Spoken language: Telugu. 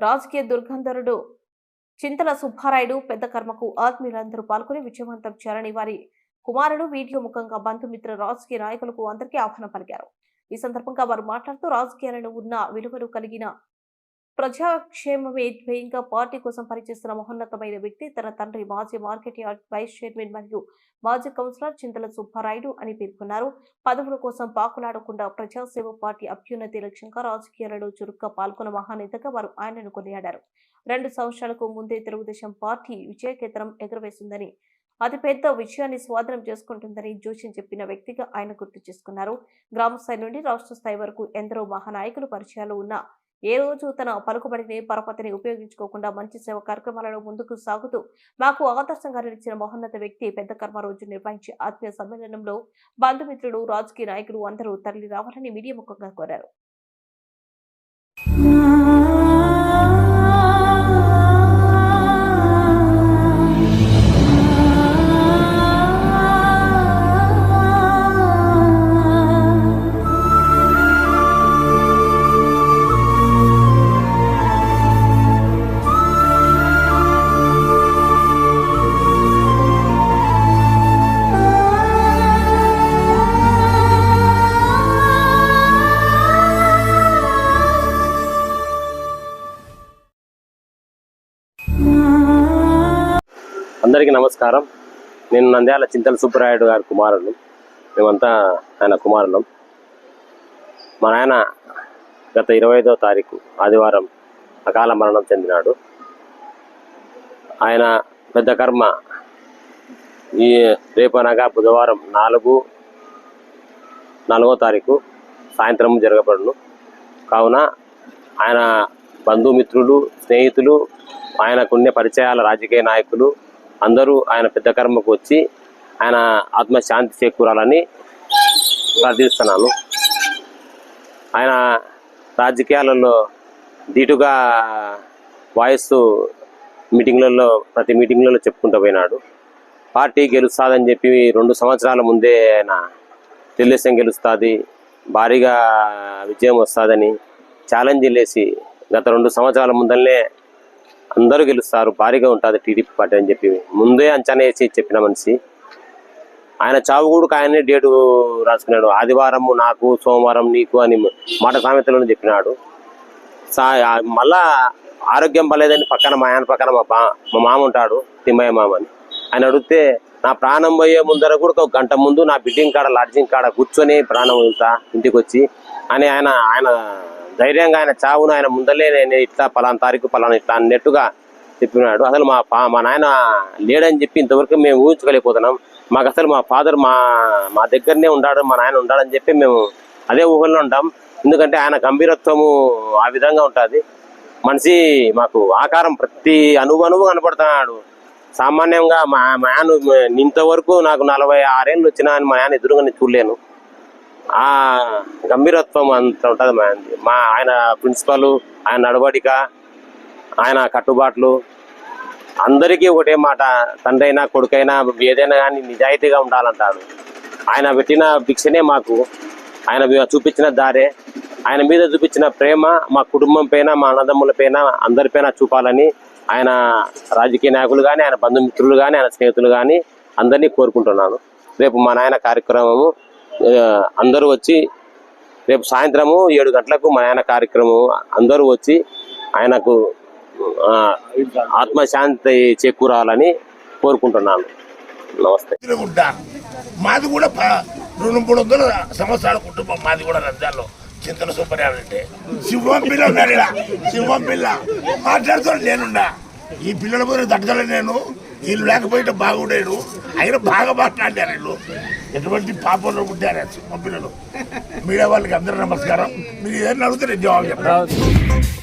రాజకీయ దుర్గంధరుడు చింతల సుబ్బారాయుడు పెద్ద కర్మకు ఆత్మీయులందరూ పాల్గొని విజయవంతం చేయాలని వారి కుమారుడు వీడియో ముఖంగా బంధుమిత్ర రాజకీయ నాయకులకు అందరికీ ఆహ్వానం పలికారు. ఈ సందర్భంగా వారు మాట్లాడుతూ రాజకీయాలను ఉన్న విలువలు కలిగిన ప్రజాక్షేమమే ధ్యేయంగా పార్టీ కోసం పనిచేస్తున్న మహోన్నతమైన వ్యక్తి తన తండ్రి మాజీ మార్కెట్ యార్డ్ వైస్ చైర్మన్ మరియు మాజీ కౌన్సిలర్ చింతల సుబ్బారాయుడు అని పేర్కొన్నారు. పదవుల కోసం పాకులాడకుండా ప్రజాసేవ పార్టీ అభ్యున్నతి లక్ష్యంగా రాజకీయాలలో చురుగ్గా పాల్గొన్న మహానేతగా వారు ఆయనను కొనియాడారు. రెండు సంవత్సరాలకు ముందే తెలుగుదేశం పార్టీ విజయకేతనం ఎగురవేసిందని అతిపెద్ద విషయాన్ని స్వాధీనం చేసుకుంటుందని జోషి చెప్పిన వ్యక్తిగా ఆయన గుర్తు చేసుకున్నారు. గ్రామ స్థాయి నుండి రాష్ట్ర స్థాయి వరకు ఎందరో మహానాయకులు పరిచయాలు ఉన్న ఏ రోజు తన పలుకుబడిని పరపతిని ఉపయోగించుకోకుండా మంచి సేవ కార్యక్రమాలలో ముందుకు సాగుతూ మాకు ఆదర్శంగా నిలిచిన మహోన్నత వ్యక్తి పెద్ద కర్మ రోజు నిర్వహించే ఆత్మీయ సమ్మేళనంలో బంధుమిత్రులు రాజకీయ నాయకులు అందరూ తరలి రావాలని మీడియా ముఖంగా కోరారు. అందరికీ నమస్కారం. నేను నంద్యాల చింతల సుబ్బరాయుడు గారి కుమారుడు. మేమంతా ఆయన కుమారులం. మా నాయన గత ఇరవై ఐదో తారీఖు ఆదివారం అకాల మరణం చెందినాడు. ఆయన పెద్ద కర్మ ఈ రేపనగా బుధవారం నాలుగు నాలుగో తారీఖు సాయంత్రం జరగబడును. కావున ఆయన బంధుమిత్రులు స్నేహితులు ఆయనకున్న పరిచయాల రాజకీయ నాయకులు అందరూ ఆయన పెద్ద కర్మకు వచ్చి ఆయన ఆత్మశాంతి చేకూరాలని ప్రార్థిస్తున్నాను. ఆయన రాజకీయాలలో ధీటుగా వాయిస్ మీటింగ్లలో ప్రతి మీటింగ్లలో చెప్పుకుంటూ పోయినాడు. పార్టీ గెలుస్తాదని చెప్పి రెండు సంవత్సరాల ముందే ఆయన తెలుగుదేశం గెలుస్తుంది భారీగా విజయం వస్తుందని ఛాలెంజ్ లేసి గత రెండు సంవత్సరాల ముందరనే అందరూ గెలుస్తారు భారీగా ఉంటుంది టీడీపీ పార్టీ అని చెప్పి. ముందే అంచనా వేసి చెప్పిన మనిషి. ఆయన చావు కూడా ఆయనే డేటు రాసుకున్నాడు. ఆదివారం నాకు సోమవారం నీకు అని మాట సామెతలను చెప్పినాడు. సా మళ్ళా ఆరోగ్యం బాలేదని పక్కన మా ఆయన పక్కన మా బా మా మామ ఉంటాడు తిమ్మయ్య మామ అని. ఆయన అడిగితే నా ప్రాణం పోయే ముందర కూడా ఒక గంట ముందు నా బిల్డింగ్ కాడ లాడ్జింగ్ కాడ కూర్చొని ప్రాణం వదులుతా ఇంటికి వచ్చి అని ఆయన ఆయన ధైర్యంగా ఆయన చావును ఆయన ముందలే నేను ఇట్లా పలానా తారీఖు పలానా ఇట్లా అన్నట్టుగా చెప్పినాడు. అసలు మా పా మా నాయన లేడని చెప్పి ఇంతవరకు మేము ఊహించుకోలేకపోతున్నాం. మాకు అసలు మా ఫాదర్ మా మా దగ్గరనే ఉండాడు మా నాయన ఉన్నాడని చెప్పి మేము అదే ఊహల్లో ఉంటాం. ఎందుకంటే ఆయన గంభీరత్వము ఆ విధంగా ఉంటుంది. మనిషి మాకు ఆకారం ప్రతి అనువు అనువు కనపడుతున్నాడు. సామాన్యంగా మా మా ఆయన ఇంతవరకు నాకు నలభై ఆరేళ్ళు వచ్చినా అని మా ఆయన ఎదురుగా నేను చూడలేను. ఆ గంభీరత్వం అంత ఉంటుంది మా మా ఆయన ప్రిన్సిపల్ ఆయన నడవడిక ఆయన కట్టుబాట్లు అందరికీ ఒకటే మాట తండ్రి అయినా కొడుకైనా ఏదైనా కానీ నిజాయితీగా ఉండాలంటాడు. ఆయన పెట్టిన భిక్షనే మాకు. ఆయన చూపించిన దారే. ఆయన మీద చూపించిన ప్రేమ మా కుటుంబం పైన మా అన్నదమ్ముల పైన అందరిపైన చూపాలని ఆయన రాజకీయ నాయకులు కానీ ఆయన బంధుమిత్రులు కానీ ఆయన స్నేహితులు కానీ అందరినీ కోరుకుంటున్నాను. రేపు మా నాయన కార్యక్రమము అందరూ వచ్చి రేపు సాయంత్రము ఏడు గంటలకు మా ఆయన కార్యక్రమం అందరూ వచ్చి ఆయనకు ఆత్మశాంతి చేకూరాలని కోరుకుంటున్నాను. నమస్తే. గుడ్డ మాది కూడా రెండు మూడు వందల సంవత్సరాల కుటుంబం మాది కూడా రంజాల్లో చింతన సూపర్యాలు అంటే. సింహం పిల్ల ఉన్నాడు ఈడ. సింహం పిల్ల మాట్లాడుతాడు నేనున్నా ఈ పిల్లల మీద తగ్గలే నేను. వీళ్ళు లేకపోతే బాగుండేడు ఆయన బాగా మాట్లాడారు వీళ్ళు. ఎటువంటి పాపంలో పుట్టారు మా పిల్లలు. మీడియా వాళ్ళకి అందరూ నమస్కారం. మీరు ఏదైనా అడిగితే నేను జవాబు చెప్తాను.